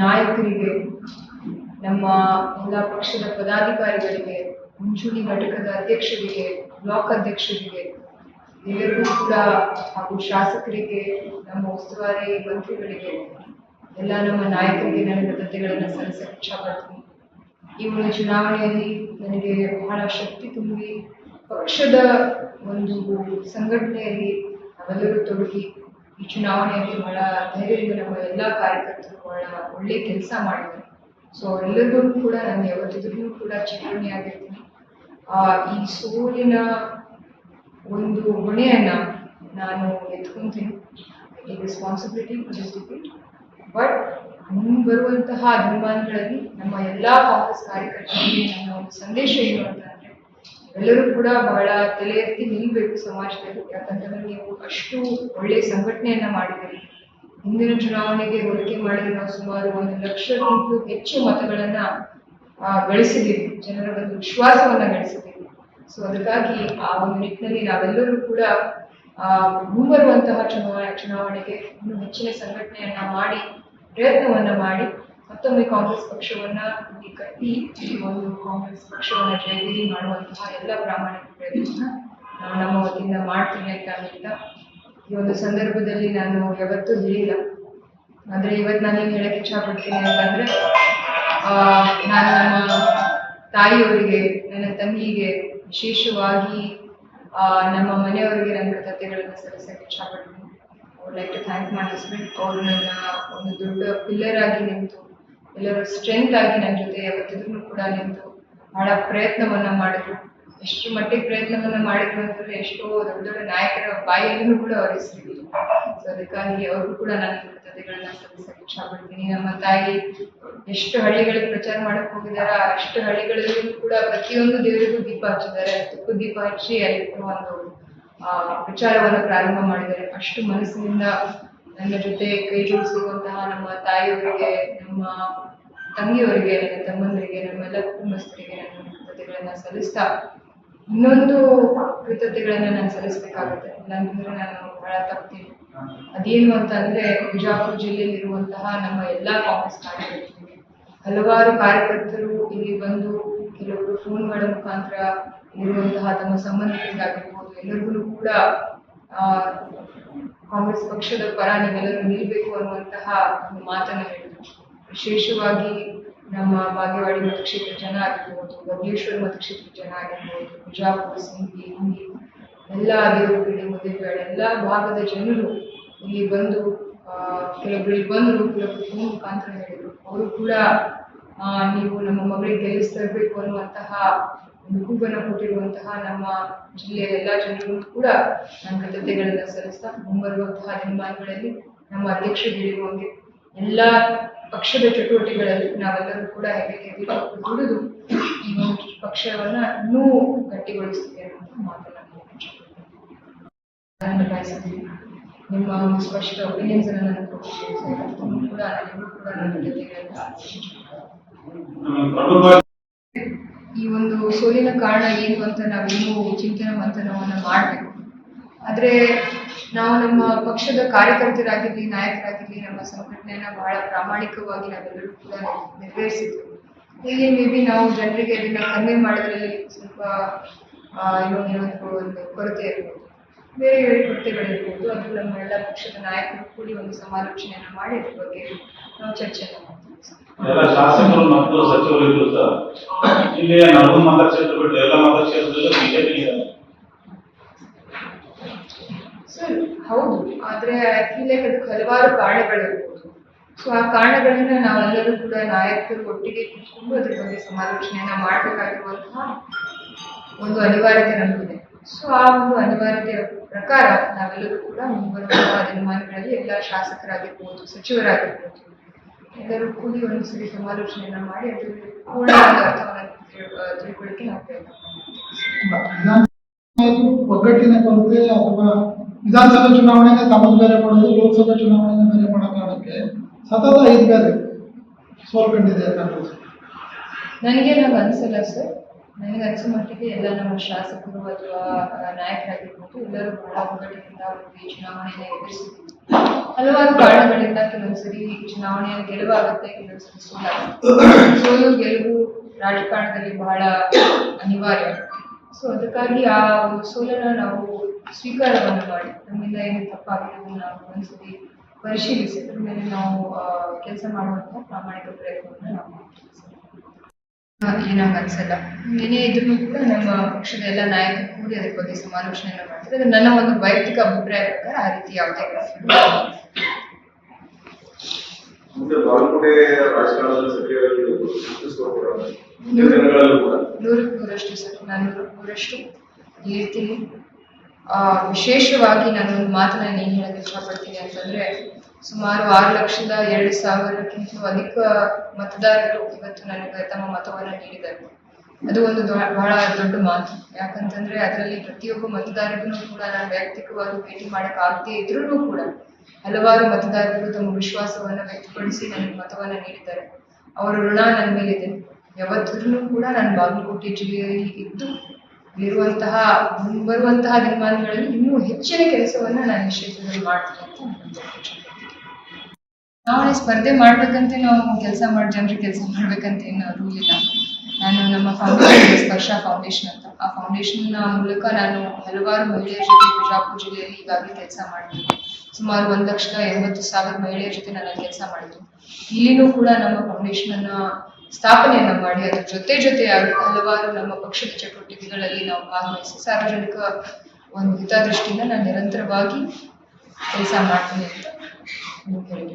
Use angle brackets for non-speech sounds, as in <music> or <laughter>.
ನಾಯಕರಿಗೆ, ನಮ್ಮ ಎಲ್ಲ ಪಕ್ಷದ ಪದಾಧಿಕಾರಿಗಳಿಗೆ, ಮುಂಚೂಣಿ ಘಟಕದ ಅಧ್ಯಕ್ಷರಿಗೆ, ಬ್ಲಾಕ್ ಅಧ್ಯಕ್ಷರಿಗೆ, ಎಲ್ಲರಿಗೂ ಕೂಡ ಹಾಗೂ ಶಾಸಕರಿಗೆ, ನಮ್ಮ ಉಸ್ತುವಾರಿ ಮಂತ್ರಿಗಳಿಗೆ, ಎಲ್ಲ ನಮ್ಮ ನಾಯಕರಿಗೆ ನನ್ನ ಕೃತಜ್ಞತೆಗಳನ್ನು ಸಲ್ಲಿಸಲು ಇಚ್ಛಾಪಡ್ತೀನಿ. ಈ ಒಂದು ಚುನಾವಣೆಯಲ್ಲಿ ನನಗೆ ಬಹಳ ಶಕ್ತಿ ತುಂಬಿ, ಪಕ್ಷದ ಒಂದು ಸಂಘಟನೆಯಲ್ಲಿ ನಾವೆಲ್ಲರೂ ತೊಡಗಿ ಈ ಚುನಾವಣೆಯಲ್ಲಿ ಬಹಳ ಧೈರ್ಯದಿಂದ ನಮ್ಮ ಎಲ್ಲ ಕಾರ್ಯಕರ್ತರು ಬಹಳ ಒಳ್ಳೆ ಕೆಲಸ ಮಾಡಿದ್ದಾರೆ. ಸೊ ಎಲ್ಲರಿಗೂ ಕೂಡ ನಾನು ಯಾವತ್ತಿದ್ರೂ ಕೂಡ ಚಿರಋಣಿಯಾಗಿರ್ತೀನಿ ಆ, ಈ ಸೋಲಿನ ಒಂದು ಹೊಣೆಯನ್ನ ನಾನು ಎತ್ಕೊಂತೀನಿ. ರೆಸ್ಪಾನ್ಸಿಬಿಲಿಟಿ ಬಟ್ ಮುಂಬರುವಂತಹ ದಿನಮಾನಗಳಲ್ಲಿ ನಮ್ಮ ಎಲ್ಲಾ ಕಾಂಗ್ರೆಸ್ ಕಾರ್ಯಕರ್ತರಿಗೆ ನನ್ನ ಒಂದು ಸಂದೇಶ ಏನು ಅಂತಂದ್ರೆ ಎಲ್ಲರೂ ಕೂಡ ಬಹಳ ತಲೆ ಎತ್ತಿ ನಿಲ್ಬೇಕು ಸಮಾಜದಲ್ಲಿ. ಯಾಕಂತಂದ್ರೆ ನೀವು ಅಷ್ಟು ಒಳ್ಳೆ ಸಂಘಟನೆಯನ್ನ ಮಾಡಿದ್ದೀರಿ. ಹಿಂದಿನ ಚುನಾವಣೆಗೆ ಹೋಲಿಕೆ ಮಾಡಿದ್ರೆ ನಾವು ಸುಮಾರು ಒಂದು ಲಕ್ಷಕ್ಕಿಂತ ಹೆಚ್ಚು ಮತಗಳನ್ನ ಗಳಿಸಿದ್ದೀವಿ. ಜನರ ಒಂದು ವಿಶ್ವಾಸವನ್ನ ಗಳಿಸಿದ್ದೀವಿ. ಸೊ ಅದಕ್ಕಾಗಿ ಆ ಒಂದು ನಿಟ್ಟಿನಲ್ಲಿ ನಾವೆಲ್ಲರೂ ಕೂಡ ಆ, ಮುಂಬರುವಂತಹ ಚುನಾವಣೆ ಚುನಾವಣೆಗೆ ಇನ್ನೂ ಹೆಚ್ಚಿನ ಸಂಘಟನೆಯನ್ನ ಮಾಡಿ ಪ್ರಯತ್ನವನ್ನ ಮಾಡಿ ಮತ್ತೊಮ್ಮೆ ಕಾಂಗ್ರೆಸ್ ಪಕ್ಷವನ್ನ ಇಲ್ಲಿ ಕಟ್ಟಿ ಈ ಒಂದು ಕಾಂಗ್ರೆಸ್ ಪಕ್ಷವನ್ನ ಜಯಗಿರಿ ಮಾಡುವಂತಹ ಎಲ್ಲ ಪ್ರಾಮಾಣಿಕ ಪ್ರಯತ್ನ ನಮ್ಮ ವತಿಯಿಂದ ಮಾಡ್ತೀವಿ ಅಂತ ಹೇಳ್ತಾ ಈ ಒಂದು ಸಂದರ್ಭದಲ್ಲಿ ನಾನು ಯಾವತ್ತೂ ಹೇಳಿಲ್ಲ. ಆದ್ರೆ ಇವತ್ತು ನಾನು ಏನು ಹೇಳಕ್ ಇಷ್ಟಪಡ್ತೀನಿ ಅಂತಂದ್ರೆ ಆ, ನಾನು ನಮ್ಮ ತಾಯಿಯವರಿಗೆ ನನ್ನ ತಂಗಿಗೆ ವಿಶೇಷವಾಗಿ ಆ, ನಮ್ಮ ಮನೆಯವರಿಗೆ ನನ್ನ ಕೃತಜ್ಞತೆಗಳನ್ನು ಸಲ್ಲಿಸಕ್ಕೆ ಇಷ್ಟಪಡ್ತೀನಿ would like to thank my husband ಅವರು ನನ್ನ ಒಂದು ದೊಡ್ಡ ಪಿಲ್ಲರ್ ಆಗಿ ನಿಂತು ಎಲ್ಲರೂ ಸ್ಟ್ರೆಂತ್ ಆಗಿ ನನ್ನ ಜೊತೆ ಯಾವತ್ತಿದ್ರು ಕೂಡ ನಿಂತು ಬಹಳ ಪ್ರಯತ್ನವನ್ನ ಮಾಡಿದ್ರು. ಎಷ್ಟು ಮಟ್ಟಿಗೆ ಪ್ರಯತ್ನವನ್ನ ಮಾಡಿದ್ರು ಅಂತಂದ್ರೆ ಎಷ್ಟೋ ದೊಡ್ಡ ದೊಡ್ಡ ನಾಯಕರ ಬಾಯಿಯಲ್ಲೂ ಕೂಡ ಅವ್ರ ಹೆಸರಿಲ್ಲ ಸೊ ಅದಕ್ಕಾಗಿ ಅವ್ರಿಗೂ ಕೂಡ ನಾನು ಕೃತಜ್ಞತೆಗಳನ್ನ ಸಲ್ಲಿಸಕ್ಕೆ ಇಷ್ಟಪಡ್ತೀನಿ. ನಮ್ಮ ತಾಯಿ ಎಷ್ಟು ಹಳ್ಳಿಗಳಿಗೆ ಪ್ರಚಾರ ಮಾಡಕ್ ಹೋಗಿದಾರ ಅಷ್ಟು ಹಳ್ಳಿಗಳಲ್ಲೂ ಕೂಡ ಪ್ರತಿಯೊಂದು ದೇವರಿಗೂ ದೀಪ ಹಚ್ಚಿದ್ದಾರೆ. ತುಕ್ಕು ದೀಪ ಹಚ್ಚಿ ಅಲ್ಲಿ ಒಂದು ಆ, ಪ್ರಚಾರವನ್ನ ಪ್ರಾರಂಭ ಮಾಡಿದ್ದಾರೆ. ಅಷ್ಟು ಮನಸ್ಸಿನಿಂದ ನನ್ನ ಜೊತೆ ಕೈ ಜೋಡಿಸಿರುವಂತಹ ನಮ್ಮ ತಾಯಿಯವರಿಗೆ ನಮ್ಮ ತಂಗಿಯವರಿಗೆ ನನ್ನ ತಮ್ಮಂದರಿಗೆ ನಮ್ಮೆಲ್ಲ ಕುಟುಂಬಸ್ಥರಿಗೆ ನನ್ನ ಕೃತಜ್ಞತೆಗಳನ್ನ ಸಲ್ಲಿಸ್ತಾ ಇನ್ನೊಂದು ಕೃತಜ್ಞತೆಗಳನ್ನ ನಾನು ಸಲ್ಲಿಸ್ಬೇಕಾಗುತ್ತೆ. ಇಲ್ಲಾಂತಂದ್ರೆ ನಾನು ಬಹಳ ತಪ್ತೀನಿ. ಅದೇನು ಅಂತಂದ್ರೆ ಬಿಜಾಪುರ ಜಿಲ್ಲೆಯಲ್ಲಿರುವಂತಹ ನಮ್ಮ ಎಲ್ಲಾ ಕಾಂಗ್ರೆಸ್ ಕಾರ್ಯಕರ್ತರಿಗೆ. ಹಲವಾರು ಕಾರ್ಯಕರ್ತರು ಇಲ್ಲಿ ಬಂದು ಕೆಲವರು ಫೋನ್ಗಳ ಮುಖಾಂತರ ಇರುವಂತಹ ತಮ್ಮ ಸಂಬಂಧಗಳಿಗಾಗಿರ್ಬೋದು ಎಲ್ಲರಿಗೂ ಕೂಡ ಆ, ಕಾಂಗ್ರೆಸ್ ಪಕ್ಷದ ಪರ ನೀವೆಲ್ಲರೂ ನಿಲ್ಲಬೇಕು ಅನ್ನುವಂತಹ ಒಂದು ಮಾತನ್ನ ಹೇಳಿದ್ರು. ವಿಶೇಷವಾಗಿ ನಮ್ಮ ಬಾಗೇವಾಡಿ ಮತಕ್ಷೇತ್ರ ಜನ ಆಗಿರ್ಬೋದು ಬಬ್ಲೇಶ್ವರ ಮತಕ್ಷೇತ್ರ ಜನ ಆಗಿರ್ಬೋದು, ಬಿಜಾಪುರ ಸಿಂಗಿ ಹಿಂಗಿ ಎಲ್ಲ ದೇವರುಗಳಿಗೆ ಮುದ್ದೇಬೇಳೆ ಎಲ್ಲ ಭಾಗದ ಜನರು ಇಲ್ಲಿ ಬಂದು ಇಲ್ಲಿ ಬಂದರು ಕೆಲವೊಬ್ರು ಫೋನ್ ಮುಖಾಂತರ ಹೇಳಿದರು. ಅವರು ಕೂಡ ನೀವು ನಮ್ಮ ಮಗಳಿಗೆ ಗೆಲ್ಲಿಸ್ತರಬೇಕು ಅನ್ನುವಂತಹ ಕೂಗನ್ನು ಕೊಟ್ಟಿರುವಂತಹ ನಮ್ಮ ಜಿಲ್ಲೆಯ ಎಲ್ಲಾ ಜನರು ಕೂಡ ನಮ್ಮ ಕೃತಜ್ಞತೆಗಳನ್ನ ಸಲ್ಲಿಸ್ತಾ ಮುಂಬರುವಂತಹ ದಿನಮಾನಗಳಲ್ಲಿ ನಮ್ಮ ಅಧ್ಯಕ್ಷ ಹೇಳಿರುವಂಗೆ ಎಲ್ಲ ಪಕ್ಷದ ಚಟುವಟಿಕೆಗಳಲ್ಲಿ ನಾವೆಲ್ಲರೂ ಕೂಡ ಹೆಗ್ಗೆ ದುಡಿದು ಈ ಒಂದು ಪಕ್ಷವನ್ನ ಇನ್ನೂ ಗಟ್ಟಿಗೊಳಿಸ್ತೀವಿ ಅಂತ ಮಾತನಾಡ್ತೀನಿ ನಾನು ನಿಮ್ಮ ಒಂದು ಸ್ಪಷ್ಟ ಒಪಿನಿಯನ್ಸ್ ಅನ್ನು ಸರ್ ಅದಕ್ಕೂ ಕೂಡ ಕೂಡ ನನ್ನ ಒಂದು ಸೋಲಿನ ಕಾರಣ ಏನು ಅಂತ ನಾವಿನ್ನೂ ಚಿಂತನೆ ಮಂಥನವನ್ನು ಮಾಡಬೇಕು. ಆದರೆ ನಾವು ನಮ್ಮ ಪಕ್ಷದ ಕಾರ್ಯಕರ್ತರಾಗಿರ್ಲಿ, ನಾಯಕರಾಗಿರಲಿ, ನಮ್ಮ ಸಂಘಟನೆಯನ್ನ ಬಹಳ ಪ್ರಾಮಾಣಿಕವಾಗಿ ನಾವೆಲ್ಲರೂ ಕೂಡ ನೆರವೇರಿಸಿದ್ವಿ ಹೀಗೆ ಮೇ ಬಿ ನಾವು ಜನರಿಗೆ ಅದನ್ನ ಕಮ್ಮಿ ಮಾಡೋದ್ರಲ್ಲಿ ಸ್ವಲ್ಪ ಏನೋ ಒಂದು ಕೊರತೆ ಇರ್ಬೋದು. ಬೇರೆ ಬೇರೆ ಕೃತ್ಯಗಳಿರ್ಬೋದು ಅದು ನಮ್ಮ ಎಲ್ಲ ಪಕ್ಷದ ನಾಯಕರು ಕೂಡಿ ಒಂದು ಸಮಾಲೋಚನೆಯನ್ನ ಮಾಡಿ ಅದ್ರ ಬಗ್ಗೆ ನಾವು ಚರ್ಚೆಯನ್ನು ಮಾಡ್ತೀವಿ. ಎಲ್ಲ ಶಾಸಕರು ಮತ್ತು ಸಚಿವರು ಇದ್ರು ಸರ್ ಇಲ್ಲಿಯ ನಲವತ್ತು ಮತಕ್ಷೇತ್ರ ಬಿಟ್ಟು ಎಲ್ಲ ಮತಕ್ಷೇತ್ರದಲ್ಲೂ ಬಿಜೆಪಿ ಸರ್ ಹೌದು. ಆದ್ರೆ ಐ ಲೈಕ್ ಅದಕ್ಕೆ ಹಲವಾರು ಕಾರಣಗಳಿರ್ಬೋದು ಸೊ ಆ ಕಾರಣಗಳನ್ನ ನಾವೆಲ್ಲರೂ ಕೂಡ ನಾಯಕರು ಒಟ್ಟಿಗೆ ಕೂತ್ಕೊಂಡು ಅದ್ರ ಬಗ್ಗೆ ಸಮಾಲೋಚನೆಯನ್ನ ಮಾಡಬೇಕಾಗಿರುವಂತಹ ಒಂದು ಅನಿವಾರ್ಯತೆ ನಮಗಿದೆ. ಸೊ ಆ ಒಂದು ಅನಿವಾರ್ಯತೆಯ ಪ್ರಕಾರ ನಾವೆಲ್ಲರೂ ಕೂಡ ಮುಂಬರುವ ದಿನಮಾನಗಳಲ್ಲಿ ಎಲ್ಲ ಶಾಸಕರಾಗಿರ್ಬೋದು ಸಚಿವರಾಗಿರ್ಬೋದು ಎಲ್ಲರೂ ಕೂಡಿ ಒಂದು ಸರಿ ಸಮಾಲೋಚನೆಯನ್ನ ಮಾಡಿ ಅದ್ರ ಪೂರ್ಣವಾದ ಅರ್ಥವನ್ನು ತಿಳ್- ತಿಳ್ಕೊಳ್ಳಿಕ್ಕೆ ನಾವು ಪ್ರಯತ್ನ ಒಗ್ಗಟ್ಟಿನ ಕೊರತೆ ಅಥವಾ ವಿಧಾನಸಭೆ ಚುನಾವಣೆಗೆ ತಮ್ಮದು ಬೇರೆ ಮಾಡೋದು ಲೋಕಸಭೆ ಚುನಾವಣೆಗೆ ಬೇರೆ ಮಾಡೋ ಕಾರಣಕ್ಕೆ ಸತತ ಐದು ಬೇರೆ ಸೋಲ್ಕೊಂಡಿದೆ ಅಂತ ಅನ್ಸುತ್ತೆ. ನನಗೆ ನಾವು ಅನಿಸಲ್ಲ ಸರ್ ನನಗೆ ಅನಿಸೋ ಮಟ್ಟಿಗೆ ಎಲ್ಲ ನಮ್ಮ ಶಾಸಕರು ಅಥವಾ ನಾಯಕರಾಗಿರ್ಬೋದು ಎಲ್ಲರೂ ಬಹಳ ಒಗ್ಗಟ್ಟಿನಿಂದ ಅವರಿಗೆ ಚುನಾವಣೆಯನ್ನು ಎದುರಿಸಿದ್ರು ಹಲವಾರು ಕಾರಣಗಳಿಂದ ಕೆಲವೊಂದ್ಸರಿ ಚುನಾವಣೆಯನ್ನು ಗೆಲುವಾಗುತ್ತೆ ಕೆಲವೊಂದ್ಸರಿ ಸೋಲಾಗುತ್ತೆ. <coughs> ಸೋಲು, ಗೆಲುವು ರಾಜಕಾರಣದಲ್ಲಿ ಬಹಳ ಅನಿವಾರ್ಯ. ಸೊ ಅದಕ್ಕಾಗಿ ಆ ಸೋಲನ್ನು ನಾವು ಸ್ವೀಕಾರವನ್ನು ಮಾಡಿ. ನಮ್ಮಿಂದ ಏನು ತಪ್ಪಾಗಿರೋದು ನಾವು ಒಂದ್ಸತಿ ಪರಿಶೀಲಿಸಿ, ಅದ್ರ ಮೇಲೆ ನಾವು ಕೆಲಸ ಮಾಡುವಂತಹ ಪ್ರಾಮಾಣಿಕ ಪ್ರಯತ್ನವನ್ನು ನಾವು ಮಾಡ್ತೀವಿ. ಏನಂಗ ಅನ್ಸಲ್ಲ ಏನೇ ಇದ್ರು ಕೂಡ ನಮ್ಮ ಪಕ್ಷದ ಎಲ್ಲ ನಾಯಕರು ಕೂಡಿ ಅದಕ್ಕೆ ಬಗ್ಗೆ ಸಮಾಲೋಚನೆಯನ್ನು ಮಾಡ್ತಾರೆ. ಅದು ನನ್ನ ಒಂದು ವೈಯಕ್ತಿಕ ಅಭಿಪ್ರಾಯ ಪ್ರಕಾರ ಆ ರೀತಿ ಯಾವುದೇ ನೂರಕ್ಕೆ ನೂರಷ್ಟು ಸರ್. ನಾನು ನೂರಕ್ಕೆ ನೂರಷ್ಟು ಹೇಳ್ತೀನಿ. ಆ, ವಿಶೇಷವಾಗಿ ನಾನು ಒಂದು ಮಾತನ್ನ ಏನು ಹೇಳಕ್ಕೆ ಇಷ್ಟಪಡ್ತೀನಿ ಅಂತಂದ್ರೆ ಸುಮಾರು ಆರು ಲಕ್ಷದ ಎರಡು ಸಾವಿರಕ್ಕಿಂತ ಅಧಿಕ ಮತದಾರರು ಇವತ್ತು ನನಗೆ ತಮ್ಮ ಮತವನ್ನು ನೀಡಿದ್ದಾರೆ. ಅದು ಒಂದು ಬಹಳ ದೊಡ್ಡ ಮಾತು. ಯಾಕಂತಂದ್ರೆ ಅದರಲ್ಲಿ ಪ್ರತಿಯೊಬ್ಬ ಮತದಾರರಿಗೂ ಕೂಡ ನಾನು ವೈಯಕ್ತಿಕವಾಗಿ ಭೇಟಿ ಮಾಡಕ್ ಆಗದೇ ಇದ್ರೂ ಕೂಡ ಹಲವಾರು ಮತದಾರರು ತಮ್ಮ ವಿಶ್ವಾಸವನ್ನ ವ್ಯಕ್ತಪಡಿಸಿ ನನಗೆ ಮತವನ್ನ ನೀಡಿದ್ದಾರೆ. ಅವರ ಋಣ ನನ್ನ ಮೇಲಿದೆ. ಯಾವತ್ತೂ ಕೂಡ ನಾನು ಬಾಗಲಕೋಟೆ ಜಿಲ್ಲೆಯಲ್ಲಿ ಇದ್ದು ಇರುವಂತಹ, ಮುಂಬರುವಂತಹ ದಿನಮಾನಗಳಲ್ಲಿ ಇನ್ನೂ ಹೆಚ್ಚಿನ ಕೆಲಸವನ್ನ ನಾನು ಈ ಕ್ಷೇತ್ರದಲ್ಲಿ ಮಾಡ್ತೀನಿ ಅಂತ. ಚುನಾವಣೆ ಸ್ಪರ್ಧೆ ಮಾಡ್ಬೇಕಂತ ನಾವು ಕೆಲಸ ಮಾಡಿ ಜನರಿಗೆ ಕೆಲಸ ಮಾಡ್ಬೇಕಂತ ಏನು ರೂಲ್ ಇಲ್ಲ. ನಾನು ನಮ್ಮ ಫೌಂಡೇಶನ್ ಸ್ಪರ್ಶ ಫೌಂಡೇಶನ್ ಅಂತ. ಆ ಫೌಂಡೇಶನ್ ಮೂಲಕ ನಾನು ಹಲವಾರು ಮಹಿಳೆಯರ ಜೊತೆ ಬಿಜಾಪುರ ಜಿಲ್ಲೆಯಲ್ಲಿ ಈಗಾಗಲೇ ಕೆಲಸ ಮಾಡಿದ್ದೀನಿ. ಸುಮಾರು ಒಂದ್ ಲಕ್ಷದ ಎಂಬತ್ತು ಸಾವಿರ ಮಹಿಳೆಯರ ಜೊತೆ ನಾನು ಕೆಲಸ ಮಾಡಿದ್ದೀನಿ. ಇಲ್ಲಿನೂ ಕೂಡ ನಮ್ಮ ಫೌಂಡೇಶನ್ ಅನ್ನ ಸ್ಥಾಪನೆಯನ್ನ ಮಾಡಿ, ಅದ್ರ ಜೊತೆ ಜೊತೆ ಹಲವಾರು ನಮ್ಮ ಪಕ್ಷದ ಚಟುವಟಿಕೆಗಳಲ್ಲಿ ನಾವು ಭಾಗವಹಿಸಿ ಸಾರ್ವಜನಿಕ ಒಂದು ಹಿತದೃಷ್ಟಿಯಿಂದ ನಾನು ನಿರಂತರವಾಗಿ ಕೆಲಸ ಮಾಡ್ತೀನಿ ಅಂತ ಹೇಳಿ.